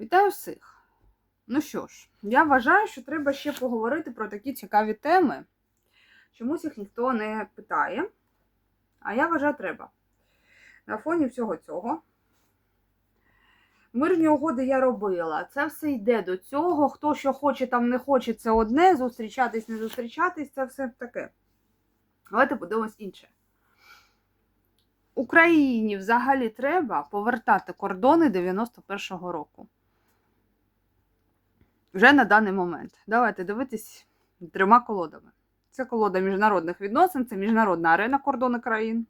Вітаю всіх! Ну що ж, я вважаю, що треба ще поговорити про такі цікаві теми. Чомусь їх ніхто не питає. А я вважаю, треба. На фоні всього цього. Мирні угоди я робила. Це все йде до цього. Хто що хоче, там не хоче, це одне. Зустрічатись, не зустрічатись, це все таке. Давайте подивимось інше. Україні взагалі треба повертати кордони 91-го року. Вже на даний момент. Давайте дивитись трьома колодами. Це колода міжнародних відносин, це міжнародна арена кордони країн.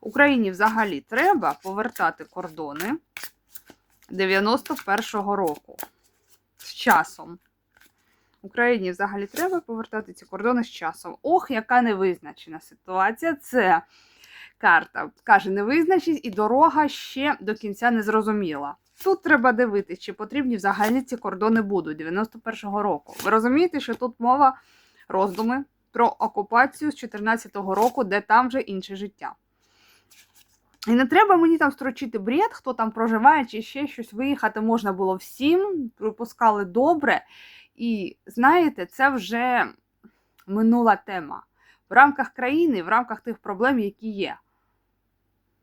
Україні взагалі треба повертати кордони 91-го року з часом. Україні взагалі треба повертати ці кордони з часом. Ох, яка невизначена ситуація. Це карта каже невизначеність, і дорога ще до кінця не зрозуміла. Тут треба дивитись, чи потрібні взагалі ці кордони будуть 91-го року. Ви розумієте, що тут мова роздуми про окупацію з 14-го року, де там вже інше життя. І не треба мені там строчити бред, хто там проживає, чи ще щось виїхати можна було всім, припускали добре. І знаєте, це вже минула тема в рамках країни, в рамках тих проблем, які є.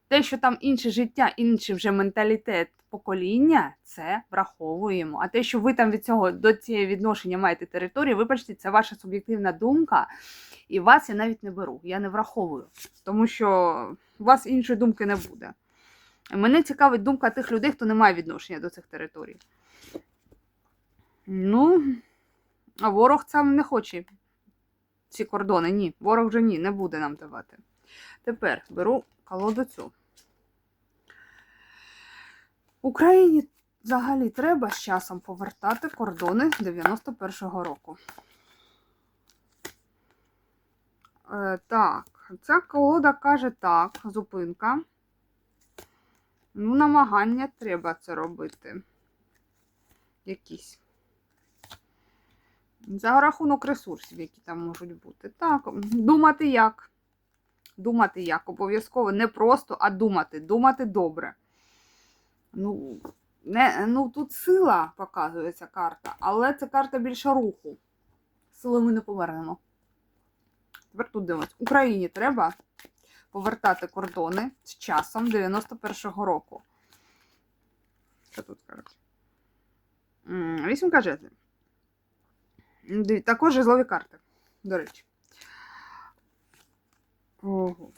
Те, що там інше життя, інший вже менталітет покоління, це враховуємо. А те, що ви там від цього до цієї відношення маєте територію, вибачте, це ваша суб'єктивна думка, і вас я навіть не беру, я не враховую, тому що у вас іншої думки не буде. Мене цікавить думка тих людей, хто не має відношення до цих територій. Ну, а ворог сам не хоче ці кордони. Ні, ворог вже ні, не буде нам давати. Тепер беру колоду цю. Україні взагалі треба з часом повертати кордони 91-го року. Е, так, ця колода каже так, зупинка. Ну, намагання треба це робити. Якісь. За рахунок ресурсів, які там можуть бути. Так, думати як. Думати як. Обов'язково не просто, а думати. Думати добре. Ну, не, ну, тут сила показується карта, але це карта більше руху. Сили ми не повернемо. Тепер тут дивимось. Україні треба повертати кордони з часом 91-го року. Що тут кажуть? Вісім. Диві- Також жезлові карти, до речі. Ого.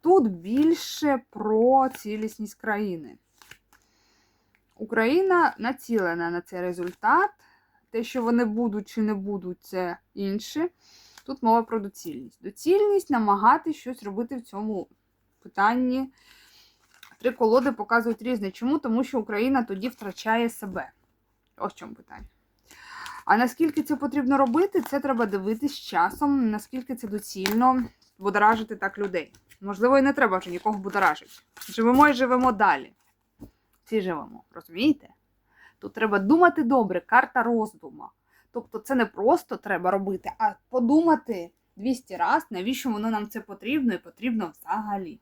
Тут більше про цілісність країни. Україна націлена на цей результат. Те, що вони будуть чи не будуть, це інше. Тут мова про доцільність. Доцільність намагатися щось робити в цьому питанні. Три колоди показують різне. Чому? Тому що Україна тоді втрачає себе. Ось в чому питання. А наскільки це потрібно робити, це треба дивитись часом, наскільки це доцільно будоражити так людей. Можливо, і не треба вже нікого будоражити. Живемо і живемо далі. Всі живемо, розумієте? Тут треба думати добре, карта роздума. Тобто це не просто треба робити, а подумати 200 разів, навіщо воно нам це потрібно і потрібно взагалі.